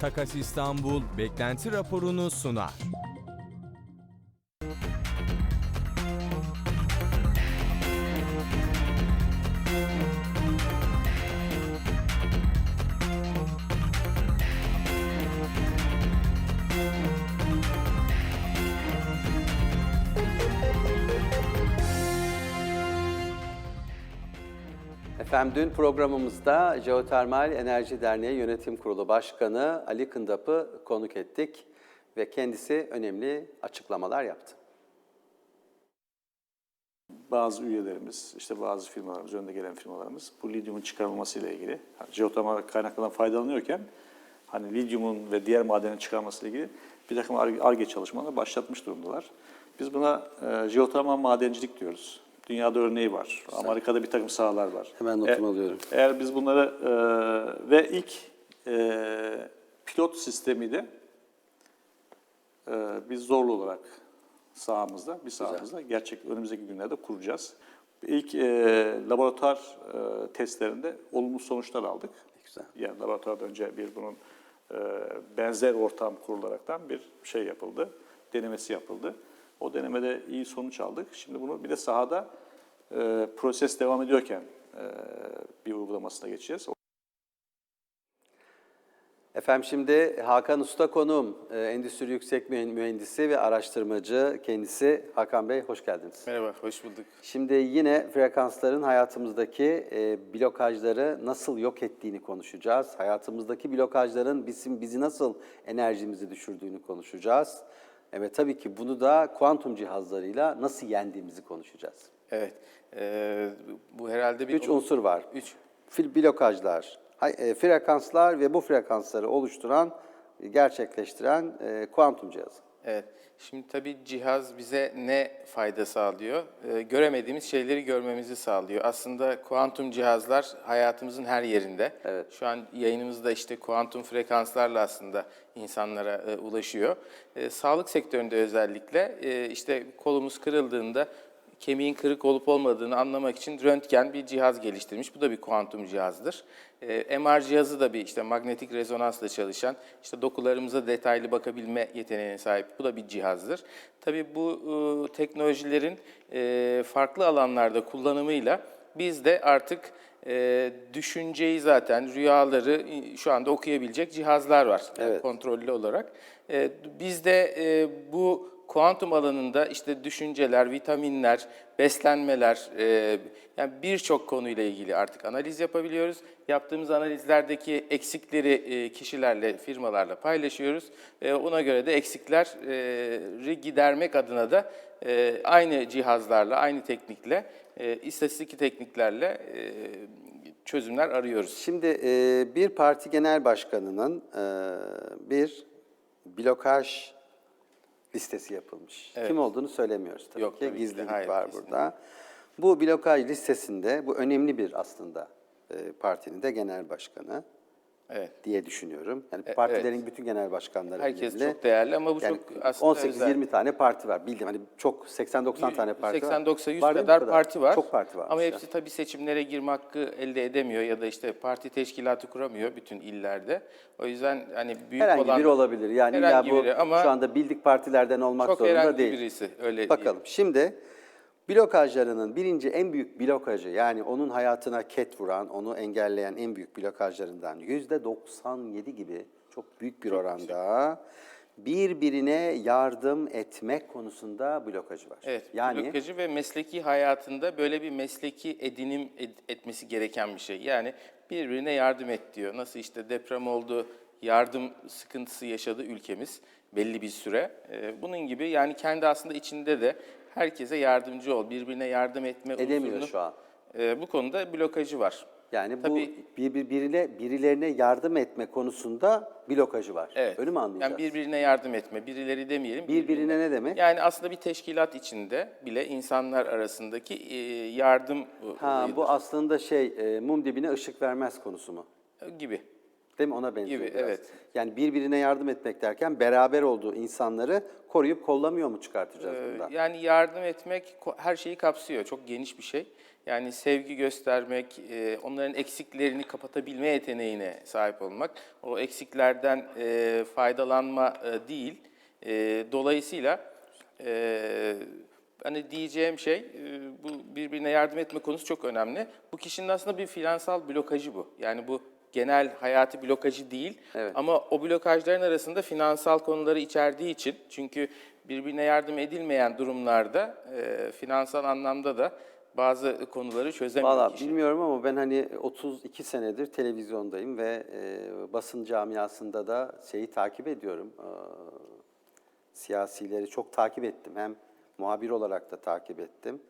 Takas İstanbul beklenti raporunu sunar. Efendim dün programımızda Jeotermal Enerji Derneği Yönetim Kurulu Başkanı Ali Kındap'ı konuk ettik ve kendisi önemli açıklamalar yaptı. bazı üyelerimiz, işte bazı firmalarımız, önde gelen firmalarımız bu lityumun çıkarılmasıyla ilgili, hani jeotermal kaynaklardan faydalanıyorken hani lityumun ve diğer madenin çıkarılmasıyla ilgili bir takım ARGE çalışmaları başlatmış durumdalar. Biz buna e, jeotermal madencilik diyoruz. Dünyada örneği var. Amerika'da bir takım sahalar var. Hemen notumu alıyorum. Eğer biz bunları e, ve ilk e, pilot sistemi de e, biz zorlu olarak sahamızda, bir sahamızda gerçek önümüzdeki günlerde kuracağız. İlk e, laboratuvar e, testlerinde olumlu sonuçlar aldık. Güzel. Yani laboratuvarda önce bir bunun e, benzer ortam kurularaktan bir şey yapıldı, denemesi yapıldı. O denemede iyi sonuç aldık. Şimdi bunu bir de sahada e, proses devam ediyorken e, bir uygulamasına geçeceğiz. Efendim şimdi Hakan Usta konuğum, e, Endüstri Yüksek Mühen- Mühendisi ve araştırmacı kendisi. Hakan Bey hoş geldiniz. Merhaba, hoş bulduk. Şimdi yine frekansların hayatımızdaki e, blokajları nasıl yok ettiğini konuşacağız. Hayatımızdaki blokajların bizim bizi nasıl enerjimizi düşürdüğünü konuşacağız. Evet tabii ki bunu da kuantum cihazlarıyla nasıl yendiğimizi konuşacağız. Evet, eee, bu herhalde bir... Üç unsur var. Üç. Fil blokajlar, e, frekanslar ve bu frekansları oluşturan, gerçekleştiren e, kuantum cihazı. Evet, şimdi tabii cihaz bize ne fayda sağlıyor? Eee, göremediğimiz şeyleri görmemizi sağlıyor. Aslında kuantum cihazlar hayatımızın her yerinde. Evet. Şu an yayınımızda işte kuantum frekanslarla aslında insanlara e, ulaşıyor. E, sağlık sektöründe özellikle e, işte kolumuz kırıldığında kemiğin kırık olup olmadığını anlamak için röntgen bir cihaz geliştirmiş. Bu da bir kuantum cihazdır. E, MR cihazı da bir işte manyetik rezonansla çalışan, işte dokularımıza detaylı bakabilme yeteneğine sahip. Bu da bir cihazdır. Tabii bu e, teknolojilerin e, farklı alanlarda kullanımıyla biz de artık e, düşünceyi zaten, rüyaları şu anda okuyabilecek cihazlar var Evet. kontrollü olarak. E, biz de e, bu kuantum alanında işte düşünceler, vitaminler, beslenmeler, e, yani birçok konuyla ilgili artık analiz yapabiliyoruz. Yaptığımız analizlerdeki eksikleri e, kişilerle, firmalarla paylaşıyoruz. E, ona göre de eksikleri gidermek adına da e, aynı cihazlarla, aynı teknikle, e, istatistik tekniklerle e, çözümler arıyoruz. Şimdi e, bir parti genel başkanının e, bir blokaj listesi yapılmış. Evet. Kim olduğunu söylemiyoruz tabii Yok, ki. tabii ki. Gizlilik Hayır, var kesinlikle. burada. Bu blokaj listesinde, bu önemli bir aslında e, partinin de genel başkanı Evet. diye düşünüyorum. Yani E, partilerin bütün genel başkanları Herkes önemli. çok değerli ama bu Yani çok aslında 18-20 tane parti var. Bildim hani çok 80-90 tane parti var. 80-90 100 Var kadar bu parti var. Çok parti var. Ama hepsi tabii seçimlere girme hakkı elde edemiyor ya da işte parti teşkilatı kuramıyor bütün illerde. O yüzden hani büyük Herhangi olan biri olabilir. Yani herhangi illa bu biri ama şu anda bildik partilerden olmak çok zorunda herhangi değil. birisi öyle Bakalım şimdi blokajlarının birinci en büyük blokajı yani onun hayatına ket vuran, onu engelleyen en büyük blokajlarından yüzde 97 gibi çok büyük bir oranda birbirine yardım etmek konusunda blokajı var. Evet, yani blokajı ve mesleki hayatında böyle bir mesleki edinim ed- etmesi gereken bir şey. Yani birbirine yardım et diyor. Nasıl işte deprem oldu, yardım sıkıntısı yaşadı ülkemiz belli bir süre. Ee, bunun gibi yani kendi aslında içinde de herkese yardımcı ol, birbirine yardım etme edemiyor unsurunu- şu an. Ee, bu konuda blokajı var. Yani Tabii- bu bir, bir, birine, birilerine yardım etme konusunda blokajı var. Evet. Öyle mi anlayacağız? Yani birbirine yardım etme, birileri demeyelim. Birbirine ne demek? Yani aslında bir teşkilat içinde bile insanlar arasındaki e, yardım Ha, olayıdır. bu aslında şey e, mum dibine ışık vermez konusu mu? gibi. Değil mi? Ona benziyor Gibi, biraz. evet. Yani birbirine yardım etmek derken beraber olduğu insanları koruyup kollamıyor mu çıkartacağız Ee, bundan? Yani yardım etmek her şeyi kapsıyor. Çok geniş bir şey. Yani sevgi göstermek, e, onların eksiklerini kapatabilme yeteneğine sahip olmak, o eksiklerden e, faydalanma e, değil. Dolayısıyla hani diyeceğim şey, bu birbirine yardım etme konusu çok önemli. Bu kişinin aslında bir finansal blokajı bu. Yani bu genel hayati blokajı değil. Evet. Ama o blokajların arasında finansal konuları içerdiği için çünkü birbirine yardım edilmeyen durumlarda e, finansal anlamda da bazı konuları çözemiyor Valla kişi. bilmiyorum ama ben hani 32 senedir televizyondayım ve e, basın camiasında da şeyi takip ediyorum. E, siyasileri çok takip ettim. Hem muhabir olarak da takip ettim.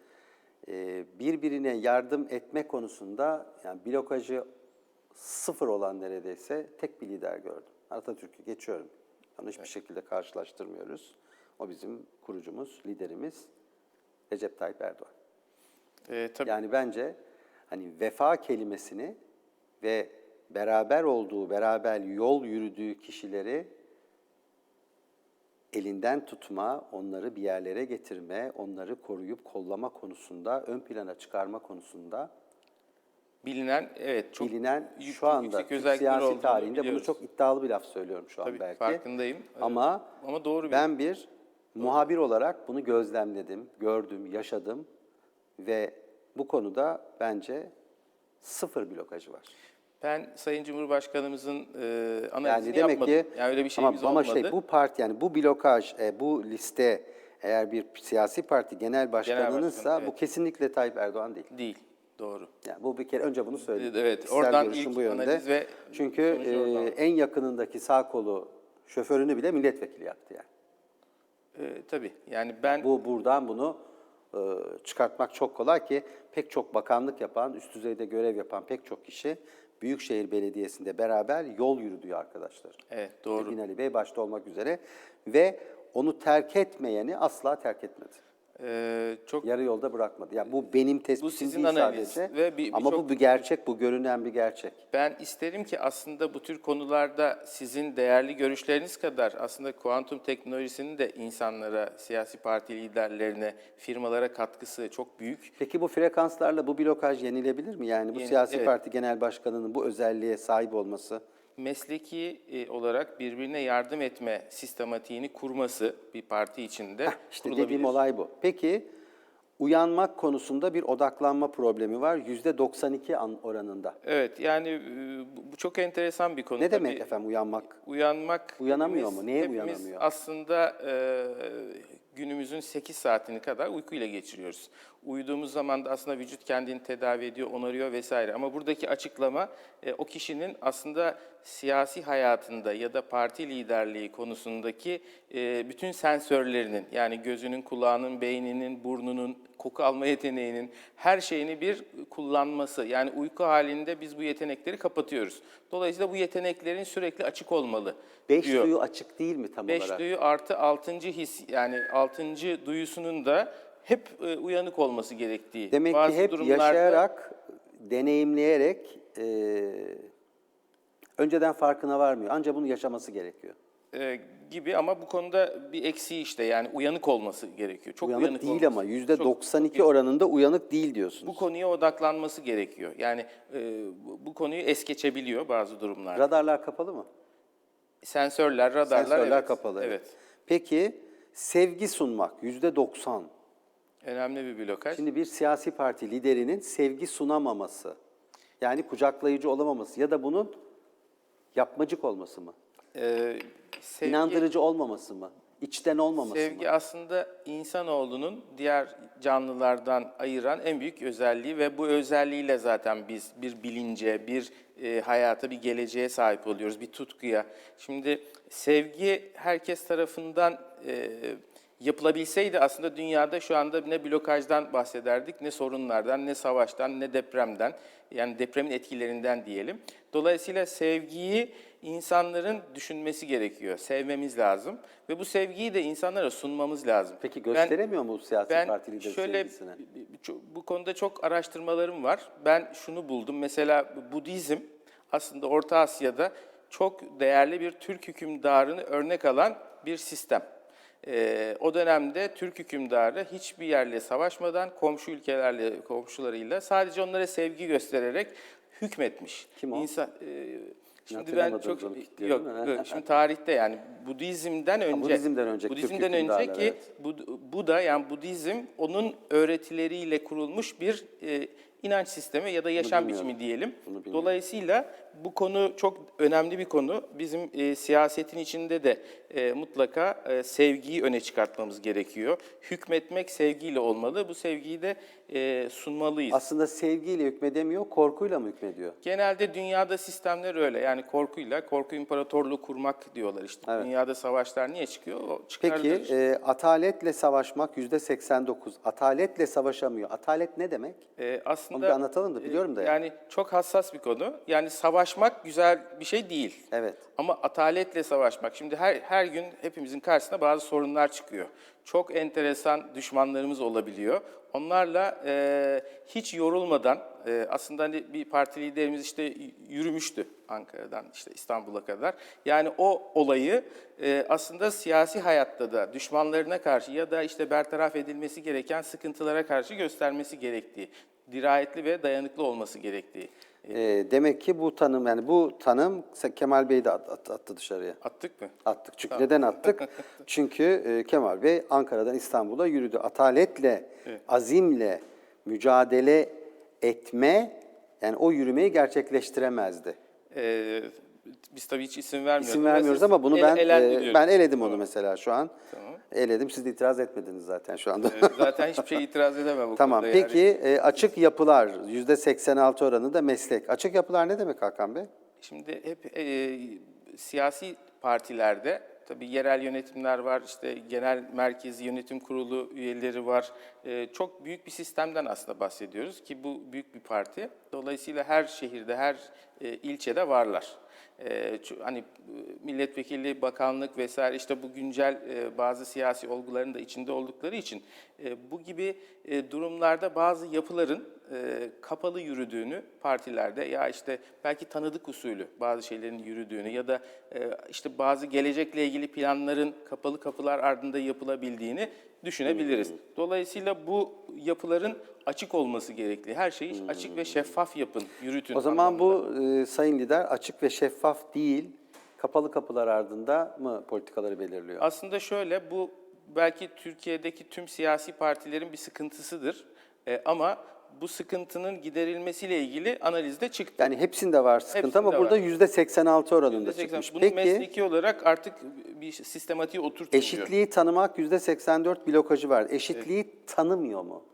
E, birbirine yardım etme konusunda yani blokajı sıfır olan neredeyse tek bir lider gördüm. Atatürk'ü geçiyorum. Onu hiçbir şekilde karşılaştırmıyoruz. O bizim kurucumuz, liderimiz Recep Tayyip Erdoğan. E, tabii Yani bence hani vefa kelimesini ve beraber olduğu, beraber yol yürüdüğü kişileri elinden tutma, onları bir yerlere getirme, onları koruyup kollama konusunda, ön plana çıkarma konusunda bilinen evet çok bilinen yük- şu anda yüksek Türk siyasi tarihinde bunu biliyoruz. çok iddialı bir laf söylüyorum şu an Tabii, belki. farkındayım. Ama Ama doğru bir- ben bir muhabir olarak bunu gözlemledim, gördüm, yaşadım ve bu konuda bence sıfır blokajı var. Ben Sayın Cumhurbaşkanımızın e, analizini Yani demek yapmadım. ki yani öyle bir şeyimiz ama, ama olmadı. şey bu parti yani bu blokaj, e, bu liste eğer bir siyasi parti genel başkanınınsa başkanı, evet. bu kesinlikle Tayyip Erdoğan değil. Değil. Doğru. Yani bu bir kere önce bunu söyleyeyim. Evet, Kişisel oradan ilk bu yönde. analiz ve Çünkü e, en yakınındaki sağ kolu şoförünü bile milletvekili yaptı yani. E, tabii. Yani ben Bu buradan bunu e, çıkartmak çok kolay ki pek çok bakanlık yapan, üst düzeyde görev yapan pek çok kişi Büyükşehir Belediyesi'nde beraber yol yürüdüğü arkadaşlar. Evet, doğru. Binali Bey başta olmak üzere ve onu terk etmeyeni asla terk etmedi. E, çok Yarı yolda bırakmadı. Yani bu benim tespitim sizin değil analiz sadece. ve bir- Ama birçok- bu bir gerçek, bu görünen bir gerçek. Ben isterim ki aslında bu tür konularda sizin değerli görüşleriniz kadar aslında kuantum teknolojisinin de insanlara, siyasi parti liderlerine, firmalara katkısı çok büyük. Peki bu frekanslarla bu blokaj yenilebilir mi? Yani bu Yeni- siyasi evet. parti genel başkanının bu özelliğe sahip olması Mesleki e, olarak birbirine yardım etme sistematiğini kurması bir parti içinde İşte kurulabilir. dediğim olay bu. Peki uyanmak konusunda bir odaklanma problemi var yüzde 92 an oranında. Evet yani e, bu- bu çok enteresan bir konu. Ne demek Tabii efendim uyanmak? Uyanmak Uyanamıyor hepimiz- mu? Neye hepimiz uyanamıyor? aslında e, günümüzün 8 saatini kadar uykuyla geçiriyoruz. Uyuduğumuz zaman da aslında vücut kendini tedavi ediyor, onarıyor vesaire. Ama buradaki açıklama e, o kişinin aslında siyasi hayatında ya da parti liderliği konusundaki e, bütün sensörlerinin yani gözünün, kulağının, beyninin, burnunun, koku alma yeteneğinin her şeyini bir kullanması. Yani uyku halinde biz bu yetenekleri kapatıyoruz. Dolayısıyla bu yeteneklerin sürekli açık olmalı. Beş diyor. duyu açık değil mi tam Beş olarak? duyu artı altıncı his yani altıncı duyusunun da hep e, uyanık olması gerektiği. Demek Bazı ki hep durumlarda, yaşayarak, deneyimleyerek e, önceden farkına varmıyor. Ancak bunu yaşaması gerekiyor. e, gibi ama bu konuda bir eksiği işte yani uyanık olması gerekiyor. Çok uyanık, uyanık, değil olması. ama yüzde Çok- 92 oranında uyanık değil diyorsunuz. Bu konuya odaklanması gerekiyor. Yani e, bu- konuyu es geçebiliyor bazı durumlarda. Radarlar kapalı mı? Sensörler, radarlar Sensörler evet. kapalı. Evet. Peki sevgi sunmak yüzde 90. Önemli bir blokaj. Şimdi bir siyasi parti liderinin sevgi sunamaması, yani kucaklayıcı olamaması ya da bunun yapmacık olması mı? E, sevgi- İnandırıcı olmaması mı? İçten olmaması Sevgi mı? aslında insanoğlunun diğer canlılardan ayıran en büyük özelliği ve bu özelliğiyle zaten biz bir bilince, bir e, hayata, bir geleceğe sahip oluyoruz, bir tutkuya. Şimdi sevgi herkes tarafından e, yapılabilseydi aslında dünyada şu anda ne blokajdan bahsederdik, ne sorunlardan, ne savaştan, ne depremden. Yani depremin etkilerinden diyelim. Dolayısıyla sevgiyi insanların düşünmesi gerekiyor. Sevmemiz lazım ve bu sevgiyi de insanlara sunmamız lazım. Peki Ben- gösteremiyor mu bu siyasi ben parti lideri şöyle sevgisini? bu konuda çok araştırmalarım var. Ben şunu buldum. Mesela Budizm aslında Orta Asya'da çok değerli bir Türk hükümdarını örnek alan bir sistem. Ee, o dönemde Türk hükümdarı hiçbir yerle savaşmadan komşu ülkelerle, komşularıyla sadece onlara sevgi göstererek hükmetmiş. Kim o? İnsan, e, şimdi ben çok yok, yok, şimdi tarihte yani Budizm'den önce Budizm'den önce, Budizm'den hükümdarları, önceki evet. bu, da yani Budizm onun öğretileriyle kurulmuş bir e, inanç sistemi ya da yaşam biçimi diyelim. Dolayısıyla bu konu çok önemli bir konu. Bizim e, siyasetin içinde de e, mutlaka e, sevgiyi öne çıkartmamız gerekiyor. Hükmetmek sevgiyle olmalı. Bu sevgiyi de e, sunmalıyız. Aslında sevgiyle hükmedemiyor, korkuyla mı hükmediyor? Genelde dünyada sistemler öyle. Yani korkuyla, korku imparatorluğu kurmak diyorlar işte. Evet. Dünyada savaşlar niye çıkıyor? O Peki e, ataletle savaşmak yüzde 89. Ataletle savaşamıyor. Atalet ne demek? Ee, aslında Onu bir anlatalım da, biliyorum da e, yani. Yani çok hassas bir konu. Yani savaşmak güzel bir şey değil. Evet. Ama ataletle savaşmak. Şimdi her her gün hepimizin karşısına bazı sorunlar çıkıyor. Çok enteresan düşmanlarımız olabiliyor. Onlarla e, hiç yorulmadan e, aslında hani bir parti liderimiz işte yürümüştü Ankara'dan işte İstanbul'a kadar. Yani o olayı e, aslında siyasi hayatta da düşmanlarına karşı ya da işte bertaraf edilmesi gereken sıkıntılara karşı göstermesi gerektiği, dirayetli ve dayanıklı olması gerektiği. E, demek ki bu tanım yani bu tanım Kemal Bey de at- at- attı dışarıya. Attık mı? Attık. Çünkü neden attık? Çünkü e, Kemal Bey Ankara'dan İstanbul'a yürüdü. Ataletle, azimle mücadele etme yani o yürümeyi gerçekleştiremezdi. Ee, biz tabii hiç isim vermiyoruz. İsim vermiyoruz ama bunu ele- ben elendiriyoruz. e, ben eledim onu mesela şu an. Tamam. Eledim. Siz de itiraz etmediniz zaten şu anda. Zaten hiçbir şey itiraz edemem bu Tamam. konuda. yani. Peki e, açık yapılar yüzde 86 oranında meslek. Açık yapılar ne demek Hakan Bey? Şimdi hep e, siyasi partilerde tabii yerel yönetimler var, işte genel merkezi yönetim kurulu üyeleri var. E, çok büyük bir sistemden aslında bahsediyoruz ki bu büyük bir parti. Dolayısıyla her şehirde, her e, ilçede varlar. E, ço- hani milletvekili, bakanlık vesaire işte bu güncel e, bazı siyasi olguların da içinde oldukları için e, bu gibi e, durumlarda bazı yapıların e, kapalı yürüdüğünü partilerde ya işte belki tanıdık usulü bazı şeylerin yürüdüğünü ya da e, işte bazı gelecekle ilgili planların kapalı kapılar ardında yapılabildiğini düşünebiliriz. Dolayısıyla bu yapıların açık olması gerekli. Her şeyi açık ve şeffaf yapın, yürütün. O zaman anlamında. bu e, sayın lider açık ve şeffaf değil, kapalı kapılar ardında mı politikaları belirliyor? Aslında şöyle, bu belki Türkiye'deki tüm siyasi partilerin bir sıkıntısıdır. E, ama bu sıkıntının giderilmesiyle ilgili analizde çıktı. Yani hepsinde var sıkıntı Hepsinde ama burada var. yüzde 86 oranında %80. çıkmış. Bunu Peki mesleki olarak artık bir sistematiğe oturtuluyor. eşitliği tanımak yüzde 84 blokajı var. Eşitliği tanımıyor mu?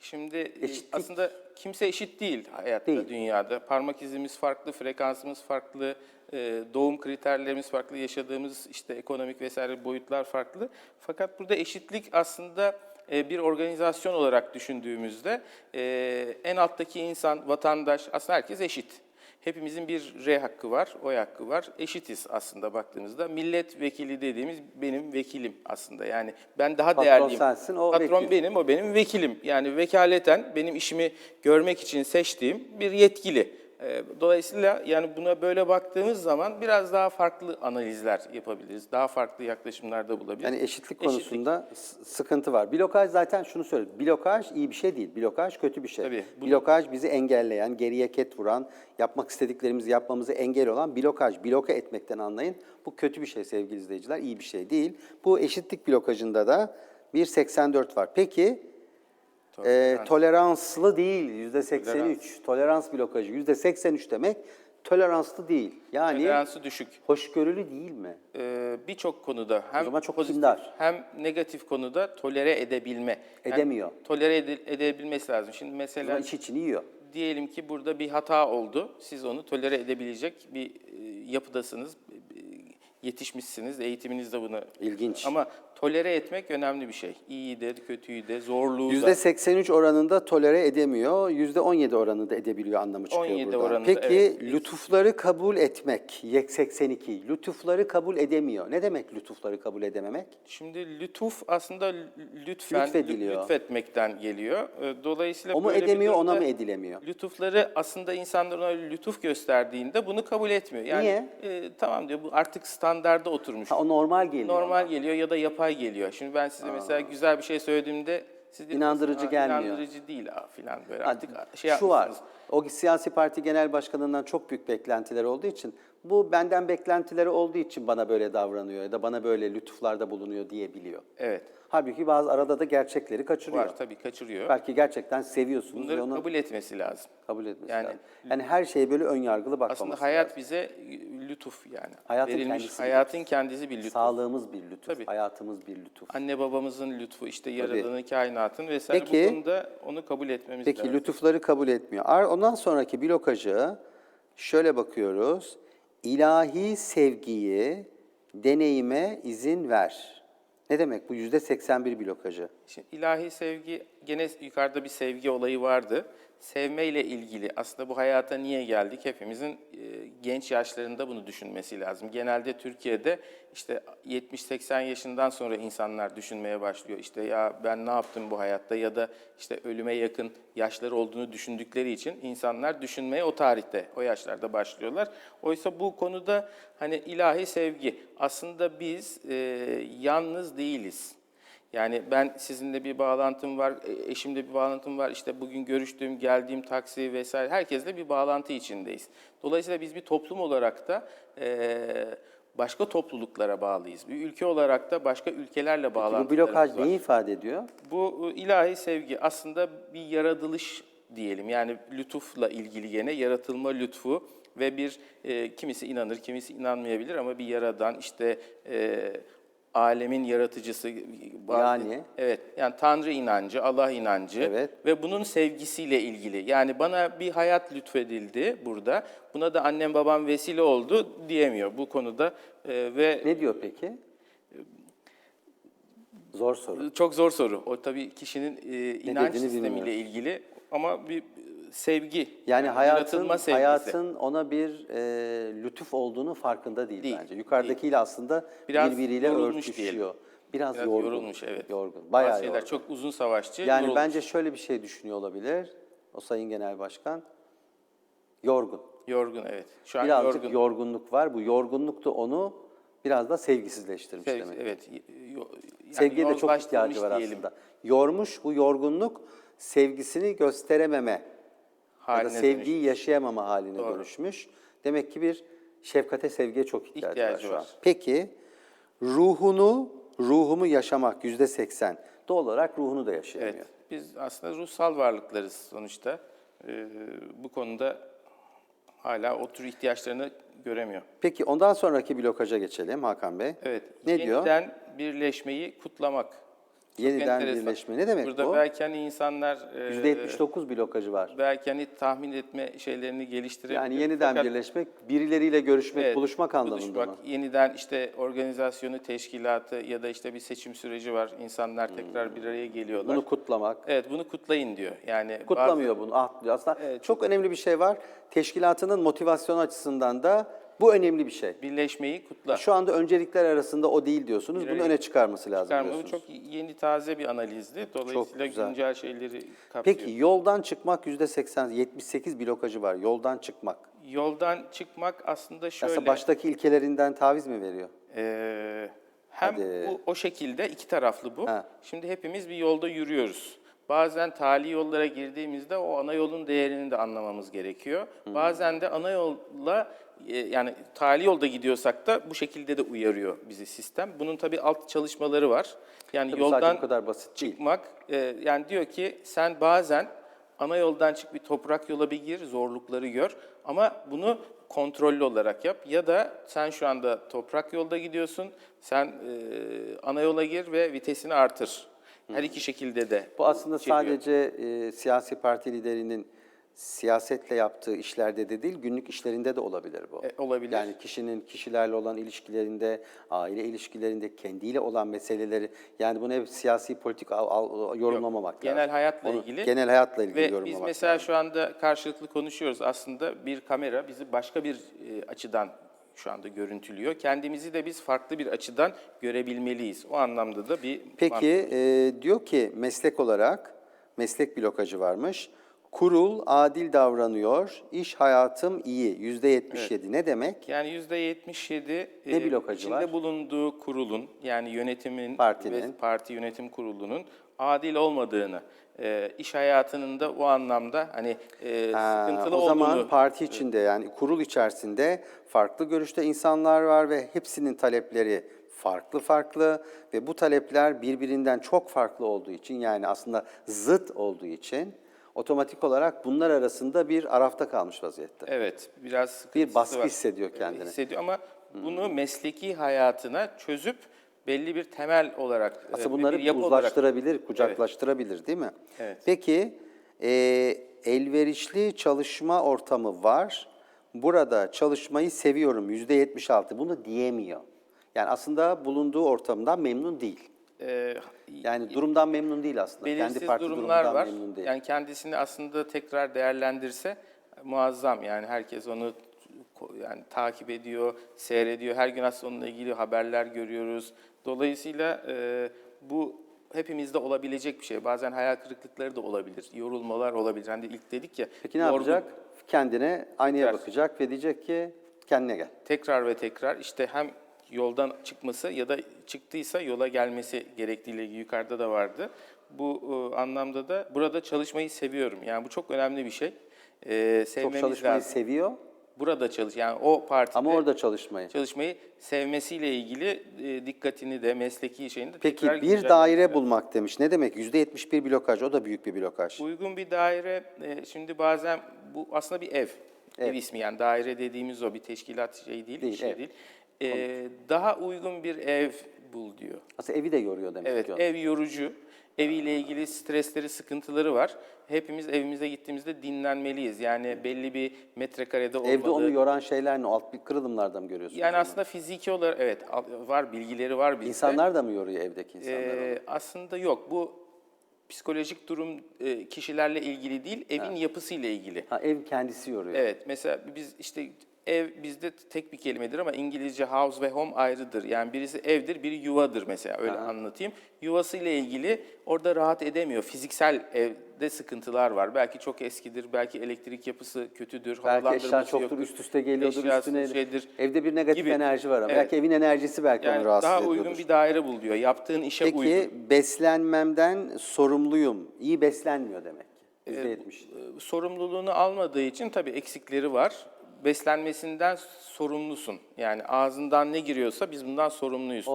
Şimdi e, Eşitlik- aslında kimse eşit değil hayatta, Değil. dünyada. Parmak izimiz farklı, frekansımız farklı, e, doğum kriterlerimiz farklı, yaşadığımız işte ekonomik vesaire boyutlar farklı. Fakat burada eşitlik aslında bir organizasyon olarak düşündüğümüzde e, en alttaki insan, vatandaş, aslında herkes eşit. Hepimizin bir R hakkı var, oy hakkı var. Eşitiz aslında baktığımızda. Milletvekili dediğimiz benim vekilim aslında. Yani ben daha Patron değerliyim. sensin, o Patron vekil. benim, o benim vekilim. Yani vekaleten benim işimi görmek için seçtiğim bir yetkili. Ee, Dolayısıyla yani buna böyle baktığımız zaman biraz daha farklı analizler yapabiliriz. Daha farklı yaklaşımlarda bulabiliriz. Yani eşitlik konusunda s- sıkıntı var. Blokaj zaten şunu söylüyor. Blokaj iyi bir şey değil. Blokaj kötü bir şey. Tabii, bu- Blokaj bizi engelleyen, geriye ket vuran, yapmak istediklerimizi yapmamızı engel olan blokaj. Bloke etmekten anlayın. Bu kötü bir şey sevgili izleyiciler. iyi bir şey değil. Bu eşitlik blokajında da 1.84 var. Peki e, toleranslı değil yüzde 83. Tolerans blokajı yüzde 83 demek toleranslı değil. Yani Toleransı düşük. hoşgörülü değil mi? Ee, Birçok konuda hem zaman çok pozitif kindar. hem negatif konuda tolere edebilme. Yani Edemiyor. Tolere ede- edebilmesi lazım. Şimdi O mesela zaman iç içini yiyor. diyelim ki burada bir hata oldu. Siz onu tolere edebilecek bir e, yapıdasınız. Yetişmişsiniz, eğitiminiz de bunu. İlginç. Ama tolere etmek önemli bir şey. İyiyi de, kötüyü de, zorluğu da. %83 oranında tolere edemiyor, %17 oranında edebiliyor anlamı çıkıyor 17 buradan. oranında, Peki evet. lütufları kabul etmek, YEK 82, lütufları kabul edemiyor. Ne demek lütufları kabul edememek? Şimdi lütuf aslında lü- lütfen, Lütfediliyor. lütfetmekten geliyor. Ee, Dolayısıyla O mu böyle edemiyor, ona mı edilemiyor? Lütufları aslında insanlar ona lütuf gösterdiğinde bunu kabul etmiyor. Yani, Niye? e, tamam diyor bu artık standarda oturmuş. Ha, o normal geliyor. Normal geliyor ya da yapay geliyor. Şimdi ben size mesela güzel bir şey söylediğimde siz diyorsunuz, İnandırıcı "Aa, gelmiyor." İnandırıcı değil aa, filan böyle Ha, artık şey Şu var, o siyasi parti genel başkanından çok büyük beklentileri olduğu için, bu benden beklentileri olduğu için bana böyle davranıyor ya da bana böyle lütuflarda bulunuyor diyebiliyor. Evet. Halbuki bazı arada da gerçekleri kaçırıyor. Var tabii kaçırıyor. Belki gerçekten seviyorsunuz Bunları onu kabul etmesi lazım. kabul etmesi Yani- lazım. Yani her şeye böyle ön yargılı bakmaması Aslında hayat lazım. bize lütuf yani. Hayatın Verilmiş kendisi bir hayatın kendisi bir lütuf. Sağlığımız bir lütuf, Tabii. hayatımız bir lütuf. Anne babamızın lütfu, işte yaradanın, kainatın vesaire Peki- bu konuda onu kabul etmemiz Peki lazım. lütufları kabul etmiyor. Ondan sonraki blokajı şöyle bakıyoruz. İlahi sevgiyi deneyime izin ver. Ne demek bu? Yüzde 81 blokajı. Şimdi ilahi sevgi, gene yukarıda bir sevgi olayı vardı. Sevmeyle ilgili aslında bu hayata niye geldik? Hepimizin e, genç yaşlarında bunu düşünmesi lazım. Genelde Türkiye'de işte 70-80 yaşından sonra insanlar düşünmeye başlıyor. İşte ya ben ne yaptım bu hayatta ya da işte ölüme yakın yaşları olduğunu düşündükleri için insanlar düşünmeye o tarihte, o yaşlarda başlıyorlar. Oysa bu konuda hani ilahi sevgi aslında biz e, yalnız değiliz. Yani ben sizinle bir bağlantım var, e, eşimle bir bağlantım var, işte bugün görüştüğüm, geldiğim taksi vesaire herkesle bir bağlantı içindeyiz. Dolayısıyla biz bir toplum olarak da e, başka topluluklara bağlıyız. Bir ülke olarak da başka ülkelerle Bu bağlantılarımız blokaj var. neyi ifade ediyor? Bu e, ilahi sevgi aslında bir yaratılış diyelim. Yani lütufla ilgili gene yaratılma lütfu ve bir e, kimisi inanır, kimisi inanmayabilir ama bir yaradan işte e, alemin yaratıcısı bazı- Yani? evet yani Tanrı inancı, Allah inancı Evet. ve bunun sevgisiyle ilgili. Yani bana bir hayat lütfedildi burada. Buna da annem babam vesile oldu diyemiyor bu konuda e, ve Ne diyor peki? Zor soru. Çok zor soru. O tabii kişinin e, inanç sistemiyle bilmiyoruz. ilgili ama bir e, sevgi. Yani hayatın yaratılma sevgisi. hayatın ona bir e, lütuf olduğunu farkında değil, Değil, bence. Yukarıdakiyle aslında Biraz birbiriyle yorulmuş örtüşüyor. diyelim. Biraz, Biraz yorgun. yorulmuş, evet. Yorgun. Bayağı Bazı şeyler yorgun. çok uzun savaşçı. Yani yorulmuş. bence şöyle bir şey düşünüyor olabilir. O Sayın Genel Başkan. Yorgun. yorgun evet. Şu an Birazcık yorgun. yorgunluk var. Bu yorgunluk da onu biraz da sevgisizleştirmiş Sev- demek. evet. yo- yani Sevgiye de çok yozlaştırmış ihtiyacı var diyelim. aslında. Yormuş bu yorgunluk sevgisini gösterememe ya da Haline sevgiyi yaşayamama haline Doğru. dönüşmüş. Demek ki bir şefkate, sevgiye çok ihtiyacı, İhtiyacı var var. Peki ruhunu, ruhumu yaşamak yüzde seksen. Doğal olarak ruhunu da yaşayamıyor. Evet. Biz aslında ruhsal varlıklarız sonuçta. Ee, bu konuda hala o tür ihtiyaçlarını göremiyor. Peki ondan sonraki blokaja geçelim Hakan Bey. Evet. Ne diyor? yeniden birleşmeyi kutlamak. Yeniden enteresan. birleşme. Ne demek Burada bu? belki hani insanlar e, %79 blokajı var. belki hani tahmin etme şeylerini geliştirebilir. Yani yeniden Fakat birleşmek, birileriyle görüşmek, evet, buluşmak anlamında buluşmak, mı? Yeniden işte organizasyonu, teşkilatı ya da işte bir seçim süreci var. İnsanlar tekrar bir araya geliyorlar. Bunu kutlamak. evet bunu kutlayın diyor. Yani Kutlamıyor bunu. Ah, diyor. Aslında çok önemli bir şey var. Teşkilatının motivasyon açısından da bu önemli bir şey. birleşmeyi kutla. Şu anda öncelikler arasında o değil diyorsunuz. Bunu öne çıkarması lazım Çıkarma, bu diyorsunuz. çok yeni taze bir analizdi. Dolayısıyla güzel. güncel şeyleri kapsıyor. Peki yoldan çıkmak %80, 78 blokajı var. Yoldan çıkmak. Yoldan çıkmak aslında şöyle. Aslında baştaki ilkelerinden taviz mi veriyor? Ee, hem Hadi. bu o şekilde iki taraflı bu. Ha. Şimdi hepimiz bir yolda yürüyoruz. Bazen tali yollara girdiğimizde o ana yolun değerini de anlamamız gerekiyor. Bazen de ana yolla e, yani tali yolda gidiyorsak da bu şekilde de uyarıyor bizi sistem. Bunun tabii alt çalışmaları var. Yani Tabii yoldan bu kadar basit çıkmak e, yani diyor ki sen bazen ana yoldan çık bir toprak yola bir gir, zorlukları gör ama bunu kontrollü olarak yap ya da sen şu anda toprak yolda gidiyorsun, sen e, ana yola gir ve vitesini artır. Her iki şekilde de Bu aslında içeriyor. sadece e, siyasi parti liderinin siyasetle yaptığı işlerde de değil, günlük işlerinde de olabilir bu. E, olabilir. Yani kişinin kişilerle olan ilişkilerinde, aile ilişkilerinde, kendiyle olan meseleleri, yani bunu hep siyasi politik al- al- yorumlamamak lazım. Genel hayatla Onu ilgili. Genel hayatla ilgili Ve yorumlamak biz lazım. mesela şu anda karşılıklı konuşuyoruz. Aslında bir kamera bizi başka bir e, açıdan şu anda görüntülüyor. Kendimizi de biz farklı bir açıdan görebilmeliyiz. O anlamda da bir Peki e, diyor ki meslek olarak meslek blokajı varmış. Kurul adil davranıyor, iş hayatım iyi, yüzde 77. Ne demek? Yani %77 Ne e, blokajı içinde var? bulunduğu kurulun yani yönetimin Partinin. ve parti yönetim kurulunun adil olmadığını, e, iş hayatının da o anlamda hani e, Ha, sıkıntılı o olduğunu zaman parti içinde yani kurul içerisinde farklı görüşte insanlar var ve hepsinin talepleri farklı farklı ve bu talepler birbirinden çok farklı olduğu için yani aslında zıt olduğu için otomatik olarak bunlar arasında bir arafta kalmış vaziyette. Evet, biraz sıkıntısı baskı var. hissediyor kendini. Hissediyor ama bunu mesleki hayatına çözüp belli bir temel olarak, e, Aslında bir bunları olarak uzlaştırabilir, kucaklaştırabilir değil mi? Evet. Peki e, elverişli çalışma ortamı var. Burada çalışmayı seviyorum yüzde 76. Bunu diyemiyor. Yani aslında bulunduğu ortamdan memnun değil. e, Yani durumdan memnun değil aslında. belirsiz Kendi parti durumlar var. memnun değil. Yani kendisini aslında tekrar değerlendirse muazzam. Yani herkes onu yani takip ediyor, seyrediyor. Her gün aslında onunla ilgili haberler görüyoruz. Dolayısıyla e, bu hepimizde olabilecek bir şey. Bazen hayal kırıklıkları da olabilir, yorulmalar olabilir. Hani ilk dedik ya. Peki ne yorgun- yapacak? Kendine aynaya Tekrar. bakacak ve diyecek ki kendine gel. tekrar ve tekrar işte hem yoldan çıkması ya da çıktıysa yola gelmesi gerektiğiyle yukarıda da vardı. Bu e, anlamda da burada çalışmayı seviyorum. Yani bu çok önemli bir şey. E, Çok çalışmayı lazım. seviyor burada çalış yani o partide ama orada çalışmayı. çalışmayı sevmesiyle ilgili e, dikkatini de mesleki şeyini de Peki tekrar bir güncellemesi daire lazım. bulmak demiş. Ne demek? Yüzde 71 blokaj. O da büyük bir blokaj. Uygun bir daire, e, şimdi bazen bu aslında bir ev. Ev, Ev. ismi yani daire dediğimiz o bir teşkilat şey değil, Değil, bir şey ev. değil. E, daha uygun bir ev bul diyor. Aslında evi de yoruyor demek Evet, ki. o. ev yorucu. Eviyle ilgili stresleri, sıkıntıları var. Hepimiz evimize gittiğimizde dinlenmeliyiz. Yani belli bir metrekarede olmalı. Evde onu yoran şeyler ne? Alt bir kırılımlarda mı görüyorsunuz? yani onu? aslında fiziki olarak evet var bilgileri var bizde. İnsanlar da mı yoruyor evdeki insanlar? Ee, onu? aslında yok. Bu psikolojik durum e, kişilerle ilgili değil, evin yapısıyla ilgili. Ha, ev kendisi yoruyor. Evet, mesela biz işte ev bizde tek bir kelimedir ama İngilizce house ve home ayrıdır. Yani birisi evdir, biri yuvadır mesela öyle anlatayım. Yuvasıyla ilgili orada rahat edemiyor. Fiziksel evde sıkıntılar var. Belki çok eskidir, belki elektrik yapısı kötüdür, Belki eşya çoktur, yoktur. üst üste geliyordur, Eşyası üstüne. şeydir Evde bir negatif gibi. enerji var ama Evet. belki evin enerjisi belki Yani onu rahatsız daha ediyordur. uygun bir daire bul diyor. Yaptığın işe Peki uygun. beslenmemden sorumluyum. İyi beslenmiyor demek ki. Yüzde yetmiş. e, sorumluluğunu almadığı için tabii eksikleri var. Beslenmesinden sorumlusun. Yani ağzından ne giriyorsa biz bundan sorumluyuz.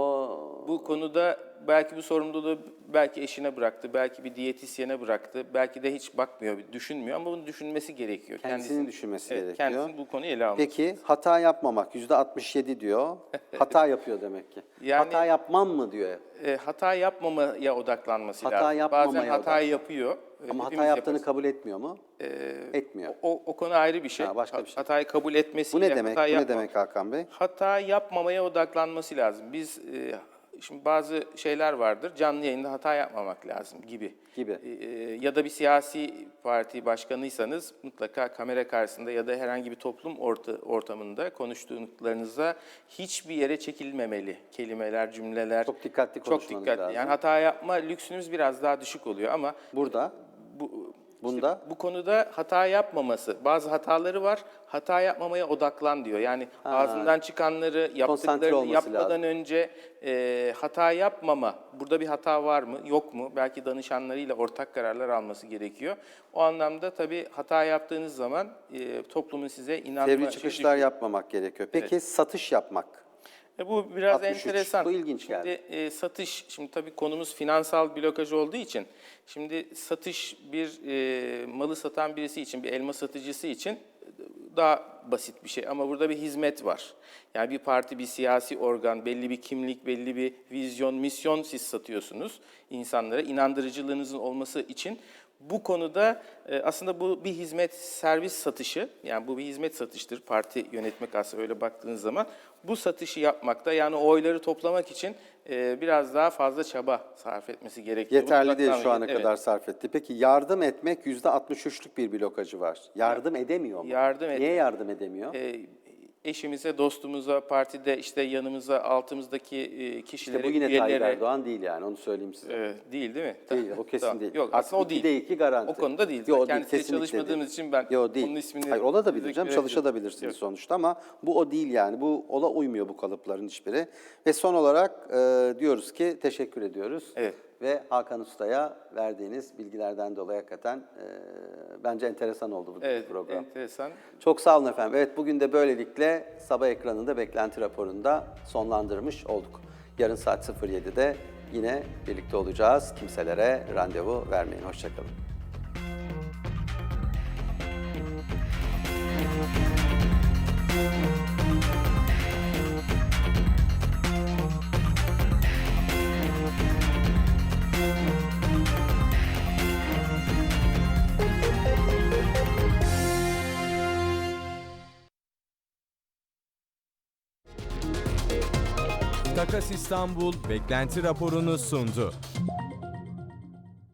Bu konuda belki bu sorumluluğu belki eşine bıraktı, belki bir diyetisyene bıraktı, belki de hiç bakmıyor, düşünmüyor ama bunu düşünmesi gerekiyor. Kendisinin düşünmesi evet, gerekiyor. Kendisinin bu konuyu ele alması. Peki hata yapmamak yüzde 67 diyor. Hata yapıyor demek ki. Yani- hata yapmam mı diyor. E, hata yapmamaya odaklanması Hata lazım. yapmamaya Bazen hata odaklan- yapıyor. E, Ama hata yaptığını yaparız. kabul etmiyor mu? Etmiyor. O, o konu ayrı bir şey. Ha, başka bir şey. Hatayı kabul Bu etmesiyle ne demek? hata Bu ne demek Hakan Bey? hata yapmamaya odaklanması lazım. Biz e, şimdi bazı şeyler vardır. Canlı yayında hata yapmamak lazım gibi. Gibi. E, ya da bir siyasi parti başkanıysanız mutlaka kamera karşısında ya da herhangi bir toplum orta, ortamında konuştuklarınıza hiçbir yere çekilmemeli. Kelimeler, cümleler. Çok dikkatli Çok konuşmanız dikkatli. lazım. Yani hata yapma lüksünüz biraz daha düşük oluyor ama Burada bu Bunda? işte bu konuda hata yapmaması. Bazı hataları var. Hata yapmamaya odaklan diyor. Yani ağzından çıkanları yaptıklarını yapmadan lazım. önce e, hata yapmama. Burada bir hata var mı? Yok mu? Belki danışanlarıyla ortak kararlar alması gerekiyor. O anlamda tabii hata yaptığınız zaman e, toplumun size inanma şeyi çıkışlar düşüyor. yapmamak gerekiyor. Peki satış yapmak. E bu biraz 63. enteresan. Bu ilginç şimdi, geldi. e, satış, şimdi tabii konumuz finansal blokaj olduğu için, şimdi satış bir e, malı satan birisi için, bir elma satıcısı için daha basit bir şey. Ama burada bir hizmet var. Yani bir parti, bir siyasi organ, belli bir kimlik, belli bir vizyon, misyon siz satıyorsunuz insanlara. inandırıcılığınızın olması için Bu konuda e, aslında bu bir hizmet servis satışı. Yani bu bir hizmet satıştır. Parti yönetmek aslında öyle baktığınız zaman. Bu satışı yapmakta yani oyları toplamak için e, biraz daha fazla çaba sarf etmesi gerekiyor. Yeterli değil şu ana Evet. kadar sarf etti. Peki yardım etmek %63'lük bir blokajı var. Yardım edemiyor mu? Yardım et- Niye yardım edemiyor? E, eşimize, dostumuza, partide işte yanımıza, altımızdaki e, kişilere, işte bu yine Tayyip üyelere Erdoğan değil yani onu söyleyeyim size. e, değil değil mi? Değil, o kesin Tamam. değil. Yok Artık aslında o değil. ikide iki garanti. O konuda değil. Yo, o değil, Kendisiyle kesinlikle çalışmadığımız için ben Yo, değil. onun ismini... Hayır ola da güvenmiyorum. çalışabilirsiniz sonuçta ama bu o değil yani. Bu ola uymuyor bu kalıpların hiçbiri. Ve son olarak e, diyoruz ki teşekkür ediyoruz. Evet. Ve Hakan Usta'ya verdiğiniz bilgilerden dolayı hakikaten e, bence enteresan oldu bu Evet, program. enteresan. Çok sağ olun efendim. Evet bugün de böylelikle sabah ekranında beklenti raporunda sonlandırmış olduk. Yarın saat 07'de yine birlikte olacağız. Kimselere randevu vermeyin. Hoşçakalın. İstanbul beklenti raporunu sundu.